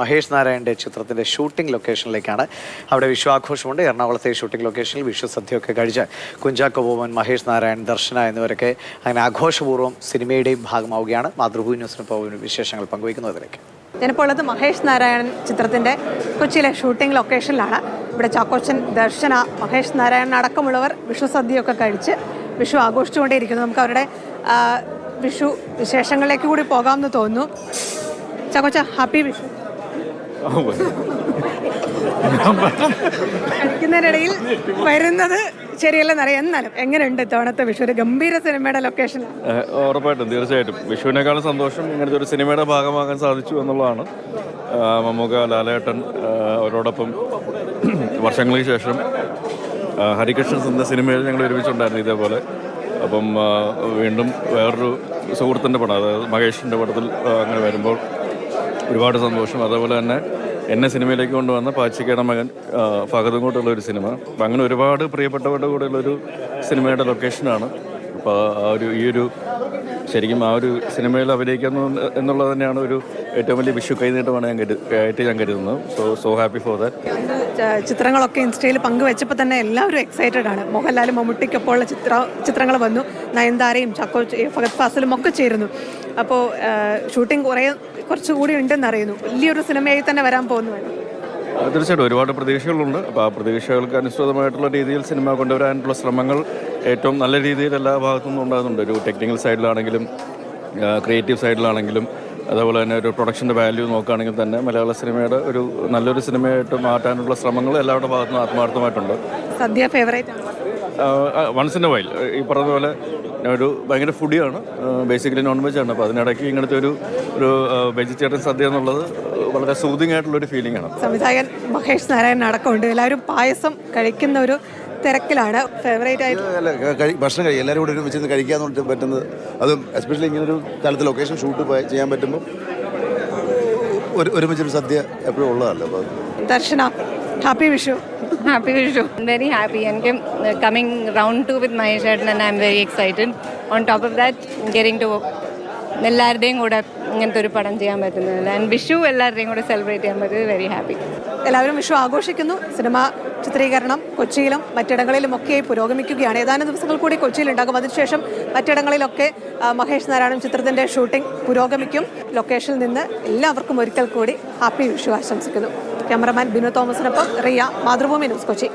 മഹേഷ് നാരായണന്റെ ചിത്രത്തിന്റെ ഷൂട്ടിംഗ് ലൊക്കേഷനിലേക്കാണ് അവിടെ വിശ്വാഘോഷമുണ്ട്. എറണാകുളത്തെ ഷൂട്ടിംഗ് ലൊക്കേഷനിൽ വിശ്വസദ്യയൊക്കെ സദ്യയൊക്കെ കഴിച്ച് കുഞ്ചാക്കോ ബോമൻ മഹേഷ് നാരായൺ ദർശന എന്നിവരൊക്കെ അങ്ങനെ ആഘോഷപൂർവം സിനിമയുടെയും ഭാഗമാവുകയാണ്. മാതൃഭൂമി ന്യൂസിന് പോകുന്ന വിശേഷങ്ങൾ പങ്കുവയ്ക്കുന്നതിലേക്ക് ഞാനിപ്പോൾ ഉള്ളത് മഹേഷ് നാരായണൻ ചിത്രത്തിന്റെ കൊച്ചിയിലെ ഷൂട്ടിംഗ് ലൊക്കേഷനിലാണ്. ഇവിടെ ചാക്കോച്ചൻ ദർശന മഹേഷ് നാരായണൻ അടക്കമുള്ളവർ വിഷു സദ്യയൊക്കെ കഴിച്ച് വിഷു ആഘോഷിച്ചുകൊണ്ടേയിരിക്കുന്നു. നമുക്ക് അവരുടെ വിഷു വിശേഷങ്ങളിലേക്ക് കൂടി പോകാമെന്ന് തോന്നുന്നു. ചാക്കോച്ച ഹാപ്പി വിഷു. കഴിക്കുന്നതിനിടയിൽ വരുന്നത് ശരിയല്ലെന്നറിയാം എന്നാലും എങ്ങനെയുണ്ട് ഇത്തവണത്തെ വിഷു ഒരു ഗംഭീര സിനിമയുടെ ലൊക്കേഷൻ ഉറപ്പായിട്ടും. തീർച്ചയായിട്ടും. വിഷുവിനേക്കാളും സന്തോഷം ഇങ്ങനത്തെ ഒരു സിനിമയുടെ ഭാഗമാകാൻ സാധിച്ചു എന്നുള്ളതാണ്. മമ്മൂക്ക ലാലേട്ടൻ അവരോടൊപ്പം വർഷങ്ങൾക്ക് ശേഷം ഹരികൃഷ്ണൻ എന്ന സിനിമയിൽ ഞങ്ങൾ ഒരുമിച്ചുണ്ടായിരുന്നു ഇതേപോലെ. അപ്പം വീണ്ടും വേറൊരു സുഹൃത്തിന്റെ പടം അതായത് മഹേഷിന്റെ പടത്തിൽ അങ്ങനെ വരുമ്പോൾ ഒരുപാട് സന്തോഷം. അതേപോലെ തന്നെ എന്നെ സിനിമയിലേക്ക് കൊണ്ടുവന്ന പാച്ചിക്കയുടെ മകൻ ഫഹദും കൂട്ടുള്ള ഒരു സിനിമ. അപ്പം അങ്ങനെ ഒരുപാട് പ്രിയപ്പെട്ടവരുടെ കൂടെയുള്ളൊരു സിനിമയുടെ ലൊക്കേഷനാണ് അപ്പോൾ ആ ഒരു ഈ ഒരു ശരിക്കും ആ ഒരു സിനിമയിൽ അഭിനയിക്കുന്നു എന്നുള്ളത് തന്നെയാണ് ഒരു ഏറ്റവും വലിയ വിഷു കൈനീട്ടമാണ് ഞാൻ കരു ആയിട്ട് ഞാൻ കരുതുന്നത്. So so happy for that ചിത്രങ്ങളൊക്കെ ഇൻസ്റ്റയിൽ പങ്കുവെച്ചപ്പോൾ തന്നെ എല്ലാവരും എക്സൈറ്റഡ് ആണ്. മോഹൻലാലും മമ്മൂട്ടിക്കൊപ്പമുള്ള ചിത്ര ചിത്രങ്ങൾ വന്നു. നയൻതാരയും ചക്കോ ഫഹദ് ഫാസിലും ഒക്കെ ചേരുന്നു. അപ്പോൾ ഷൂട്ടിംഗ് കുറേ കുറച്ചുകൂടി ഉണ്ടെന്ന് അറിയുന്നു. വലിയൊരു സിനിമയായി തന്നെ വരാൻ പോകുന്നു. തീർച്ചയായിട്ടും ഒരുപാട് പ്രതീക്ഷകളുണ്ട്. അപ്പോൾ ആ പ്രതീക്ഷകൾക്ക് അനുസൃതമായിട്ടുള്ള രീതിയിൽ സിനിമ കൊണ്ടുവരാനുള്ള ശ്രമങ്ങൾ ഏറ്റവും നല്ല രീതിയിൽ എല്ലാ ഭാഗത്തു നിന്നും ഉണ്ടാകുന്നുണ്ട്. ഒരു ടെക്നിക്കൽ സൈഡിലാണെങ്കിലും ക്രിയേറ്റീവ് സൈഡിലാണെങ്കിലും അതേപോലെ തന്നെ ഒരു പ്രൊഡക്ഷന്റെ വാല്യൂ നോക്കുകയാണെങ്കിൽ തന്നെ മലയാള സിനിമയുടെ ഒരു നല്ലൊരു സിനിമയായിട്ട് മാറ്റാനുള്ള ശ്രമങ്ങൾ എല്ലാവരുടെ ഭാഗത്തു നിന്നും ആത്മാർത്ഥമായിട്ടുണ്ട്. സദ്യ ഫേവറേറ്റ് ആണ്? വൺസ് ഇൻ എ വൈൽ ഈ പറഞ്ഞ പോലെ ഞാൻ ഒരു ഭയങ്കര ഫുഡിയാണ് ബേസിക്കലി നോൺ വെജ് ആണ്. അപ്പോൾ അതിനിടയ്ക്ക് ഇങ്ങനത്തെ ഒരു ഒരു വെജിറ്റേറിയൻ സദ്യ എന്നുള്ളത് വളരെ സൂതിങ് ആയിട്ടുള്ളൊരു ഫീലിംഗ് ആണ്. സംവിധായകൻ മഹേഷ് നാരായണൻ അടക്കമുണ്ട്. എല്ലാവരും പായസം കഴിക്കുന്ന ഒരു തിരക്കിലാണ്. ഫേവറേറ്റ് ആയിട്ട് അല്ല ക- കഴി- ഭക്ഷണം കഴിയും എല്ലാവരും കൂടെ ഒരുമിച്ച് കഴിക്കാൻ പറ്റുന്നത്. അതും എസ്പെഷ്യലി ഇങ്ങനെ ഒരു സ്ഥലത്ത് ലൊക്കേഷൻ ഷൂട്ട് പോയി ചെയ്യാൻ പറ്റുമ്പോൾ ഒരു ഒരുമിച്ചൊരു സദ്യ എപ്പോഴും ഉള്ളതല്ല അപ്പോൾ Darshana happy Vishu. Happy Vishu. I'm very happy. and round uh, coming round two with am very and I'm very excited. On top of that, getting to എല്ലാവരുടെയും കൂടെ ഇങ്ങനത്തെ ഒരു പടം ചെയ്യാൻ പറ്റുന്നത് ആൻഡ് വിഷു എല്ലാവരുടെയും കൂടെ സെലിബ്രേറ്റ് ചെയ്യാൻ പറ്റുന്നത് വെരി ഹാപ്പി എല്ലാവരും വിഷു ആഘോഷിക്കുന്നു. സിനിമ ചിത്രീകരണം കൊച്ചിയിലും മറ്റിടങ്ങളിലും ഒക്കെ പുരോഗമിക്കുകയാണ്. ഏതാനും ദിവസങ്ങൾ കൂടി കൊച്ചിയിൽ ഉണ്ടാകും അതിനുശേഷം മറ്റിടങ്ങളിലൊക്കെ മഹേഷ് നാരായണൻ ചിത്രത്തിന്റെ ഷൂട്ടിംഗ് പുരോഗമിക്കും. ലൊക്കേഷനിൽ നിന്ന് എല്ലാവർക്കും ഒരിക്കൽ കൂടി ഹാപ്പി വിഷു ആശംസിക്കുന്നു. ക്യാമറമാൻ ബിനു തോമസിനൊപ്പം റിയ മാതൃഭൂമി ന്യൂസ് കൊച്ചി.